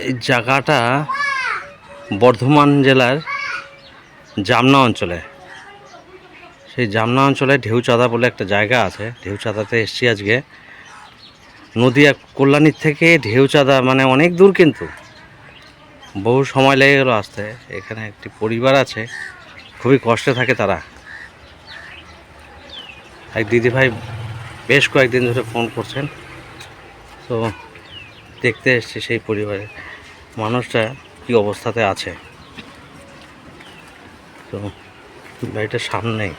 এই জায়গাটা বর্ধমান জেলার জামনা অঞ্চলে। সেই জামনা অঞ্চলে ঢেউচাঁদা বলে একটা জায়গা আছে। ঢেউচাঁদাতে এসছি আজকে। নদিয়া কল্যাণীর থেকে ঢেউচাঁদা মানে অনেক দূর কিন্তু। বহু সময় লেগে গেলো আসতে। এখানে একটি পরিবার আছে। খুবই কষ্টে থাকে তারা। এক দিদিভাই বেশ কয়েকদিন ধরে ফোন করছেন। তো দেখতে এসছি সেই পরিবারে। মানুষটা কি অবস্থাতে আছে? তো বাড়িটার সামনেই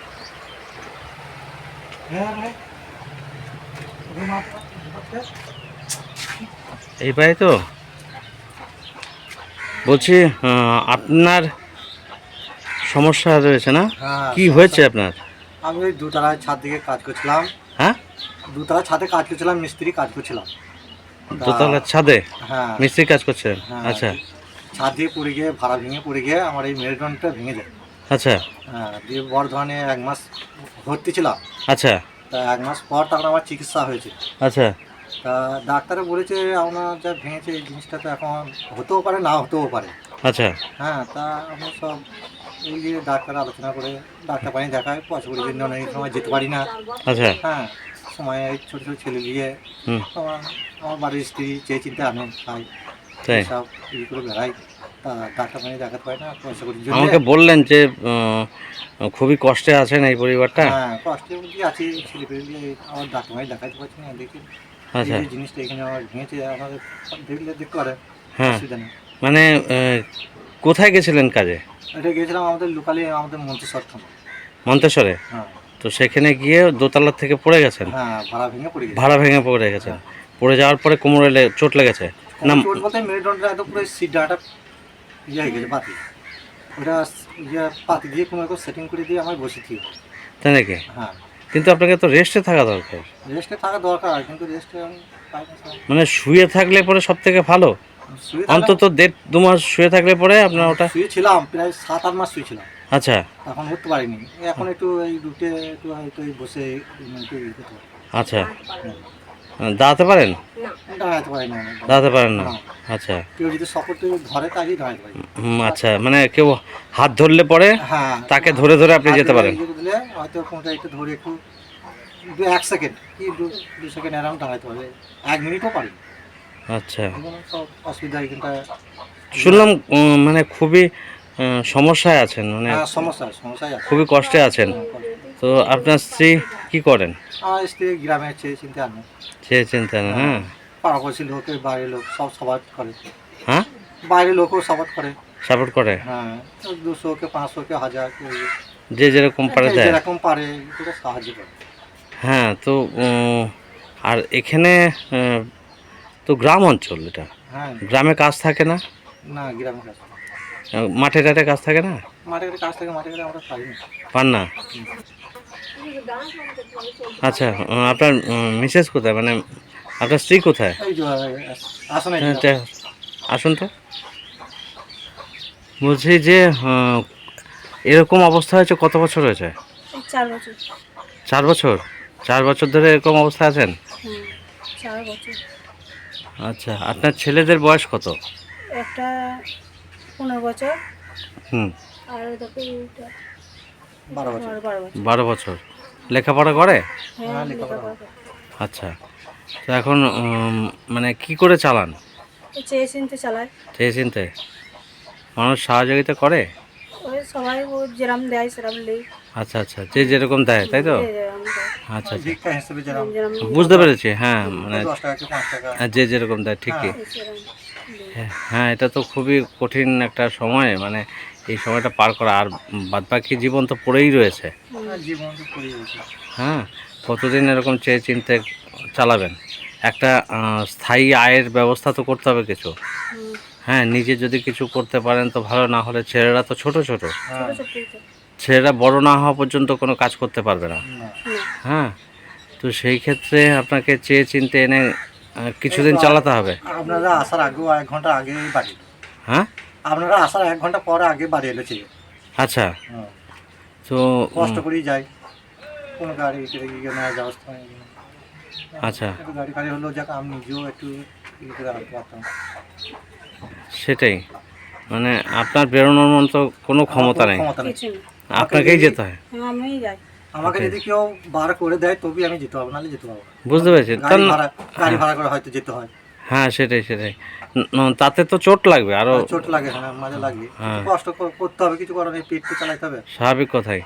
এই বাড়ি তো? বলছি আপনার সমস্যা রয়েছে না? হ্যাঁ, কি হয়েছে আপনার? আমি ওই দুতলায় ছাদ দিকে কাজ করছিলাম। হ্যাঁ? দুতলা ছাদে কাজ করছিলাম মিস্ত্রি কাজ করছিলাম। দোতলার ছাদে? হ্যাঁ। মিস্ত্রি কাজ করছেন হ্যাঁ। আচ্ছা। ছাদ দিয়ে পড়ে গিয়ে ভাড়া ভেঙে পড়ে গিয়ে আমার এই মেরুদণ্ডটা ভেঙে যায়। আচ্ছা। হ্যাঁ দিয়ে বর্ধমানে এক মাস ভর্তি ছিলাম। আচ্ছা। তা এক মাস পর তারপর আমার চিকিৎসা হয়েছে। আচ্ছা। তা ডাক্তারে বলেছে আপনার যা ভেঙেছে এই জিনিসটা তো এখন হতেও পারে না হতেও পারে। আচ্ছা। হ্যাঁ তা আমি সব এই যে ডাক্তার আলোচনা করে ডাক্তার পানি দেখায় পয়সা করি জন্য অনেক সময় যেতে পারি না। আচ্ছা। হ্যাঁ সময় ছোটো ছোটো ছেলে নিয়ে আমার আমার বাড়ির স্ত্রী চেয়ে চিন্তা আমি খাই সব ই করে বেড়াই। ডাক্তার দেখাতে পারি না পয়সা করি। আমাকে বললেন যে খুবই কষ্টে আছেন এই পরিবারটা। হ্যাঁ মধ্যে আছি ছেলে পেলে আমার ডাক্তার পানি দেখাতে পারছি না দেখি। আচ্ছা। জিনিসটা এখানে আমার ভেঙেছে আমাদের দেখলে পারে হ্যাঁ। মানে কোথায় গেছিলেন কাজে? এটা গিয়েছিলাম আমাদের লোকালি আমাদের মন্ত্রিসর থানা মন্তেশ্বরে? হ্যাঁ। তো সেখানে গিয়ে দোতলার থেকে পড়ে গেছেন? হ্যাঁ ভাড়া ভেঙে পড়ে ভাড়া ভেঙে পড়ে গেছেন। পড়ে যাওয়ার পরে কোমরে চোট লেগেছে? না চোট বলতে মেরুদণ্ডটা একদম পুরো সিট ডাটা ইয়ে হয়ে গেছে পাতি ওটা ইয়ে পাতি দিয়ে কোনো রকম সেটিং করে দিয়ে আমার বসে থিয়ে তাই নাকি? হ্যাঁ। কিন্তু আপনাকে তো রেস্টে থাকা দরকার। রেস্টে থাকা দরকার কিন্তু রেস্টে। মানে শুয়ে থাকলে পরে সব থেকে ভালো অন্তত দেড় দু মাস শুয়ে থাকলে পরে আপনার ওটা শুয়েছিলাম প্রায় সাত আট মাস শুয়েছিলাম। আচ্ছা। এখন উঠতে পারিনি। এখন একটু এই রুটে একটু হয়তো এই বসে একটু পারি। আচ্ছা। দাঁড়াতে পারেন? দাঁড়াতে পারি না দাঁড়াতে পারেন না। না। আচ্ছা। কেউ যদি সাপোর্ট ধরে তাকেই দাঁড়াতে আচ্ছা। মানে কেউ হাত ধরলে পরে হ্যাঁ। তাকে ধরে ধরে আপনি যেতে পারেন। হয়তো কোনটা একটু ধরে একটু দু এক সেকেন্ড কি দু দু সেকেন্ড এরকম দাঁড়াতে পারবে এক মিনিটও পারি। আচ্ছা। সব অসুবিধা এখানটা শুনলাম মানে খুবই সমস্যায় আছেন মানে হ্যাঁ, আছে খুবই কষ্টে আছেন। তো আপনার স্ত্রী কি করেন? আমার স্ত্রী গ্রামে চেয়ে চিন্তা আনে সে চিন্তা হ্যাঁ। পাড়াপড়শি লোক বাইরের লোক সব সাপোর্ট করে। হ্যাঁ? বাইরের লোকও সাপোর্ট করে। সাপোর্ট করে? হ্যাঁ দুশো কে পাঁচশো কে হাজার যে যেরকম পারে দেয়। যেরকম পারে সাহায্য করে। হ্যাঁ তো আর এখানে তো গ্রাম অঞ্চল এটা। হ্যাঁ। গ্রামে কাজ থাকে না? না গ্রামের কাছে আহ, মাঠে টাটে কাজ থাকে না? মাঠে কাজ থেকে মাঠে আমরা পাই না। পান না? আচ্ছা আপনার মিসেস কোথায়? মানে আপনার স্ত্রী কোথায়? হ্যাঁ, আসুন তো। বলছি যে এরকম অবস্থা হয়েছে কত বছর হয়েছে? চার বছর? চার বছর ধরে এরকম অবস্থা আছেন? হুম চার বছর। আচ্ছা আপনার ছেলেদের বয়স কত? একটা পনেরো বছর। হুম। আর দেখো বারো বছর। বারো বছর। লেখাপড়া করে? হ্যাঁ লেখাপড়া লেখাপড়া করে। আচ্ছা। তো এখন মানে কি করে চালান? চেয়ে চিনতে চালায় চিনতে মানুষ সহযোগিতা করে? ওই সবাই ও দেয় নেই আচ্ছা আচ্ছা। যে যেরকম দেয় তাই তো? আচ্ছা আচ্ছা। বুঝতে পেরেছি হ্যাঁ মানে যে যেরকম দেয় ঠিকই। দেয়। হ্যাঁ, হ্যাঁ এটা তো খুবই কঠিন একটা সময় মানে এই সময়টা পার করা। আর বাদবাকি জীবন তো পড়েই রয়েছে। হুম, আর জীবন তো পড়ে গেছে হ্যাঁ কতদিন এরকম চেয়ে চিনতে চালাবেন? একটা স্থায়ী আয়ের ব্যবস্থা তো করতে হবে কিছু। হ্যাঁ নিজে যদি কিছু করতে পারেন তো ভালো না হলে ছেলেরা তো ছোট ছোট। হ্যাঁ। ছেলেরা বড় না হওয়া পর্যন্ত কোনো কাজ করতে পারবে। না। হ্যাঁ তো সেই ক্ষেত্রে আপনাকে চেয়ে চিনতে এনে কিছুদিন চালাতে হবে। আপনারা আসার আগেও এক ঘণ্টা আগে বাড়ি হ্যাঁ? আপনারা আসার এক ঘণ্টা পরে আগে বাড়ি এলো ছিল। আচ্ছা। তো কষ্ট করেই যাই কোনো গাড়ি নেওয়ার ব্যবস্থা নেই আচ্ছা। একটু গাড়ি গাড়ি হলো যাক আমি নিজেও একটু পারতাম। সেটাই। মানে আপনার বেরোনোর মতো কোনো ক্ষমতা নেই। আপনাকেই যেতে হয়। হ্যাঁ, আমিই যাই। আমাকে. যদি কেউ বার করে দেয় তবেই আমি যেতে পারব নাহলে যেতে পারব না। বুঝতে পেরেছি। গাড়ি তার ভাড়া গাড়ি ভাড়া করে হয়তো যেতে হয়। হ্যাঁ সেটাই সেটাই। ন- তাতে তো চোট লাগবে আরও চোট লাগে হ্যাঁ মাঝে লাগে হ্যাঁ। কষ্ট কর- করতে হবে কিছু করার নেই পেট তো চালাইতে হবে। স্বাভাবিক কথাই।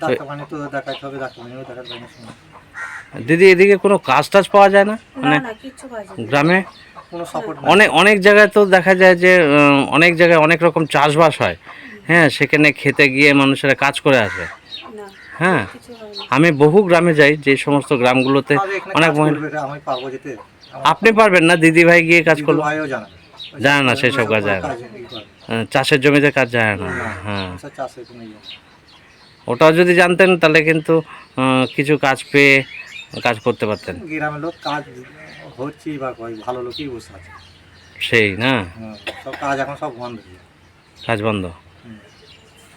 ডাক্তার মানে তো দেখাইতে হবে ডাক্তার দেখাতে হবে না সময়। দিদি এদিকে কোনো কাজ টাজ পাওয়া যায় না? মানে। গ্রামে? কোনো সাপোর্ট অনেক অনেক জায়গায় তো দেখা যায় যে উম, অনেক জায়গায় অনেক রকম চাষবাস হয়। হ্যাঁ সেখানে খেতে গিয়ে মানুষেরা কাজ করে আসে। হ্যাঁ হয় আমি বহু গ্রামে যাই যে সমস্ত গ্রামগুলোতে অনেক মহিলা আপনি পারবেন না? দিদি ভাই গিয়ে কাজ করল? জানে না। জানে না সেসব কাজ জানে না। আহ, চাষের জমিতে কাজ যায় না। হ্যাঁ সব নেই। ওটাও যদি জানতেন তাহলে কিন্তু কিছু কাজ পেয়ে কাজ করতে পারতেন। গ্রামের লোক কাজ হচ্ছে বা ভালো লোকই বসে আছে। সেই না? সব কাজ এখন সব বন্ধ। কাজ বন্ধ হুম। চাষের দিনে কাজটা যাবে হতো যাবে-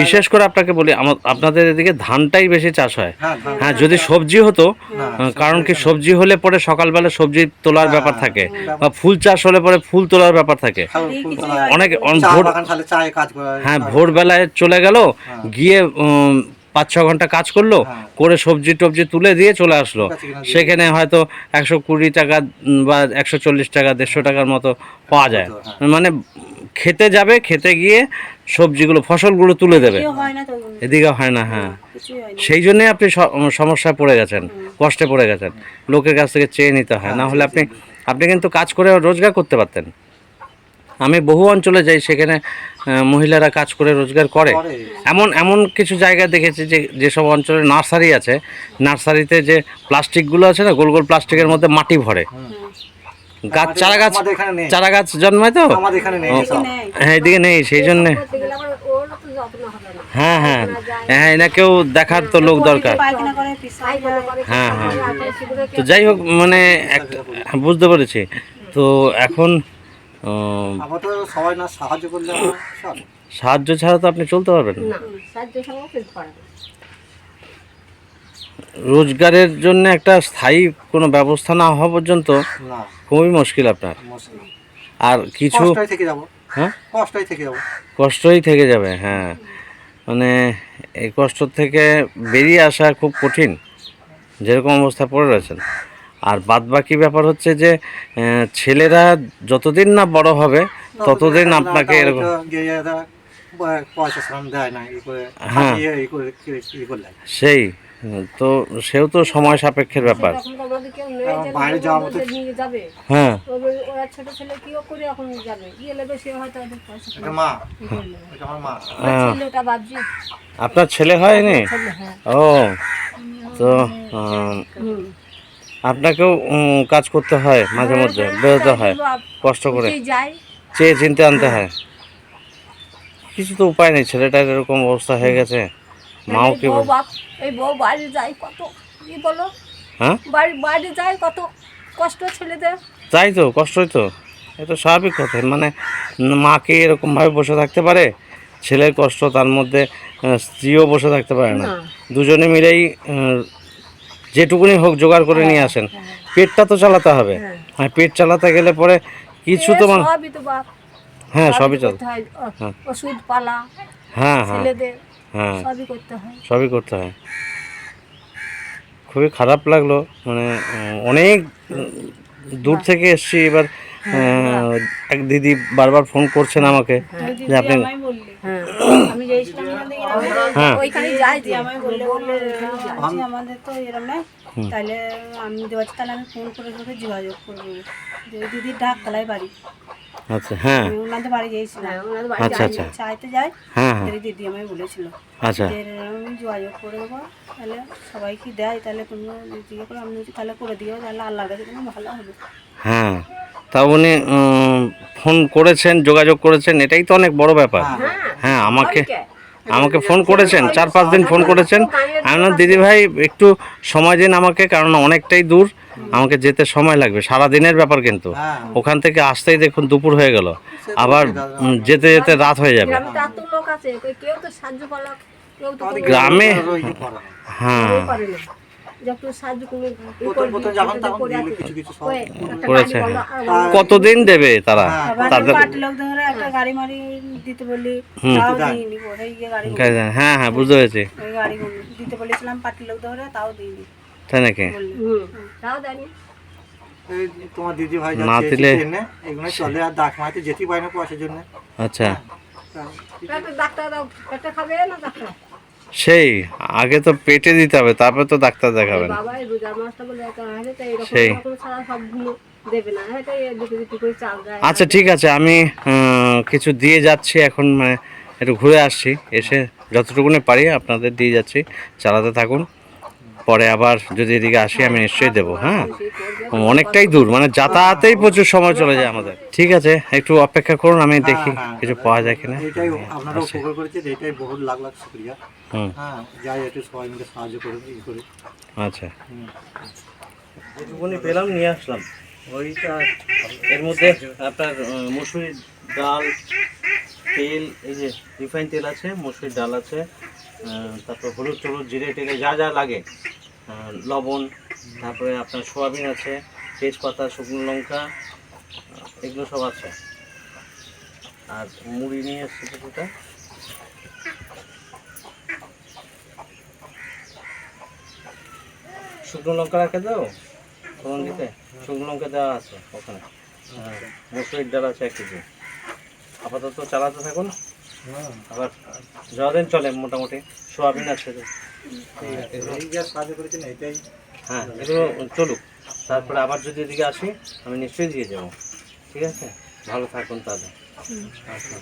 বিশেষ করে আপনাকে বলি আপনাদের এদিকে ধানটাই বেশি চাষ হয়। হ্যাঁ হ্যাঁ যদি সবজি হতো কারণ কি সবজি হলে পরে সকালবেলা সবজি তোলার ব্যাপার থাকে বা ফুল চাষ হলে পরে ফুল তোলার ব্যাপার থাকে। হয় অনেক ভোর হ্যাঁ ভোরবেলায় চলে গেল গিয়ে পাঁচ ছ ঘণ্টা কাজ করল হ্যাঁ। করে সবজি টবজি তুলে দিয়ে চলে আসলো। সেখানে হয়তো একশো কুড়ি টাকা বা একশো চল্লিশ টাকা দেড়শো টাকার মতো পাওয়া যায়। হ্যাঁ। মানে খেতে যাবে খেতে গিয়ে সবজিগুলো ফসলগুলো তুলে দেবে। হয় জন্য। এদিকে হয় না হ্যাঁ। সেই জন্যই আপনি স- সমস্যায় পড়ে গেছেন কষ্টে পড়ে গেছেন। লোকের কাছ থেকে চেয়ে নিতে হয়। না হলে আপনি আপনি কিন্তু কাজ করে রোজগার করতে পারতেন। আমি বহু অঞ্চলে যাই সেখানে মহিলারা কাজ করে রোজগার করে। করে। এমন এমন কিছু জায়গা দেখেছি যে যেসব অঞ্চলে নার্সারি আছে নার্সারিতে যে প্লাস্টিকগুলো আছে না গোল গোল প্লাস্টিকের মধ্যে মাটি ভরে। গাছ চারা গাছ আমাদের চারা গাছ জন্মায় তো? হ্যাঁ এদিকে নেই সেই জন্য। হ্যাঁ হ্যাঁ। হ্যাঁ এনাকেও দেখার তো লোক দরকার। হ্যাঁ হ্যাঁ। তো যাই হোক মানে একটা হ্যাঁ, বুঝতে পেরেছি। তো এখন সাহায্য ছাড়া তো আপনি চলতে পারবেন না। রোজগারের জন্য একটা স্থায়ী কোনো ব্যবস্থা না হওয়া পর্যন্ত খুবই মুশকিল আপনার। আর কিছু কষ্টই থেকে হ্যাঁ? কষ্টই থেকে যাব। কষ্টই থেকে যাবে হ্যাঁ। মানে এই কষ্ট থেকে বেরিয়ে আসা খুব কঠিন যেরকম অবস্থা পড়ে রয়েছেন। আর বাদ বাকি ব্যাপার হচ্ছে যে ছেলেরা যতদিন না বড় হবে ততদিন আপনাকে এরকম হ্যাঁ। সেই। তো সেও তো সময় সাপেক্ষের ব্যাপার। এখন বাইরে যাওয়ার মতো হ্যাঁ। ওরা ছোট ছেলে কিও করে এখন যাবে? গিয়ে নেবে সে হয়তো ওদের পয়সা এটা মা। আমার মা। ছেলেটা বাদজি আপনার ছেলে হয়নি? হ্যাঁ। ও তো আপনাকেও কাজ করতে হয় মাঝে মধ্যে বেরোতে হয় কষ্ট করে। চেয়ে চিনতে আনতে হয়। কিছু তো উপায় নেই ছেলেটার এরকম অবস্থা হয়ে গেছে। মাও এই কি বউ বাপ এই বউ বাইরে যায় কত? কি বলো? হ্যাঁ? বাড়ি বাইরে যায় কত? কষ্ট ছেলেদের? তাই তো কষ্টই তো। এ তো স্বাভাবিক কথা। মানে মাকে এরকমভাবে বসে থাকতে পারে ছেলের কষ্ট তার মধ্যে স্ত্রীও বসে থাকতে পারে না। দুজনে মিলেই যেটুকুনি হোক জোগাড় করে নিয়ে আসেন। পেটটা তো চালাতে হবে। হ্যাঁ। হ্যাঁ পেট চালাতে গেলে পরে কিছু তো মানে হ্যাঁ সবই চল হ্যাঁ। পালা হ্যাঁ হ্যাঁ। হ্যাঁ সবই করতে হয়। সবই করতে হয়। খুবই খারাপ লাগল মানে অনেক দূর থেকে এসছি এবার এক দিদি বারবার ফোন করছেন আমাকে যে আপনি হ্যাঁ। হ্যাঁ। যে আমায় বললে বললে বলছি, আমাদের তো এরকম নয় তাহলে আমি দেওয়াচ্ছি তাহলে আমি ফোন করে যোগাযোগ করব। দিদির ডাক তালায় বাড়ি। আচ্ছা হ্যাঁ। আমি ওনাদের বাড়ি গিয়েছিলাম। হ্যাঁ, ওনাদের বাড়ি আচ্ছা আচ্ছা। চাইতে যাই হ্যাঁ হ্যাঁ। দিদি আমায় বলেছিল। আচ্ছা। আমি যোগাযোগ করে দেবো তাহলে সবাই দেয় তাহলে তুমি জিজ্ঞেস করে আমি বলছি তাহলে করে দিও তাহলে কাছে ভালো হবে। হ্যাঁ তা উনি ফোন করেছেন যোগাযোগ করেছেন এটাই তো অনেক বড় ব্যাপার। হ্যাঁ। আমাকে আমাকে ফোন করেছেন চার পাঁচ দিন ফোন করেছেন। আমি না দিদি ভাই একটু সময় দিন আমাকে কারণ অনেকটাই দূর। আমাকে যেতে সময় লাগবে সারা দিনের ব্যাপার কিন্তু। হ্যাঁ। ওখান থেকে আসতেই দেখুন দুপুর হয়ে গেল। আবার যেতে যেতে রাত হয়ে যাবে। গ্রামে। হ্যাঁ। সাহায্য যখন করেছে, হ্যাঁ। কতদিন দেবে তারা? হ্যাঁ, তাদের পার্টি লোক ধরে একটা গাড়ি মারি দিতে বললি তাও দেয়। দিইনি ওটাই গিয়ে গাড়ি হ্যাঁ হ্যাঁ বুঝতে পেরেছি। গাড়ি দিতে বলেছিলাম পার্টি লোক ধরে তাও দিইনি তাই নাকি? তাও জানি তোমার দিদি ভাই না দিলে- এগুলো চলে আর ডাক মাইতে যেতেই পারে না পয়সার জন্য। আচ্ছা। ডাক্তার খাবে না ডাক্তার? সেই আগে তো পেটে দিতে হবে তারপরে তো ডাক্তার দেখাবেন। সেই। দেয়। আচ্ছা ঠিক আছে আমি কিছু দিয়ে যাচ্ছি এখন মানে একটু ঘুরে আসছি এসে যতটুকুনি পারি আপনাদের দিয়ে যাচ্ছি চালাতে থাকুন। পরে আবার যদি এদিকে আসি আমি নিশ্চয়ই দেবো হ্যাঁ? অনেকটাই দূর মানে যাতায়াতেই প্রচুর সময় চলে যায় আমাদের। ঠিক আছে একটু অপেক্ষা করুন আমি দেখি হ্যাঁ, কিছু পাওয়া যায় কিনা। এটাই আপনারা উপকার করেছেন এটাই বহুত লাখ লাখ শুক্রিয়া। হুম। হ্যাঁ যাই একটু সবাই মিলে সাহায্য করুন করে। আচ্ছা। যেটুকুনি পেলাম নিয়ে আসলাম। ওইটা এর মধ্যে আপনার মুসুরির ডাল, তেল, এই যে রিফাইন তেল আছে মুসুরির ডাল আছে তারপর হলুদ টলুদ, জিরে টেলে যা যা লাগে। লবণ, তারপরে আপনার সোয়াবিন আছে, তেজপাতা, শুকনো লঙ্কা, এগুলো সব আছে। আর মুড়ি নিয়ে এসছে কিছুটা। শুকনো লঙ্কা রাখে দাও দিতে? শুকনো লঙ্কা দেওয়া আছে ওখানে। হ্যাঁ মুসুরির ডাল আছে এক কেজি। আপাতত চালাতে থাকুন। আবার যতদিন চলে মোটামুটি সোয়াবিন আছে তো। এই যা সাহায্য করেছেন এটাই। হ্যাঁ এগুলো চলুক। তারপরে আবার যদি এদিকে আসি আমি নিশ্চয়ই দিয়ে যাব। ঠিক আছে? ভালো থাকুন তাহলে। আচ্ছা।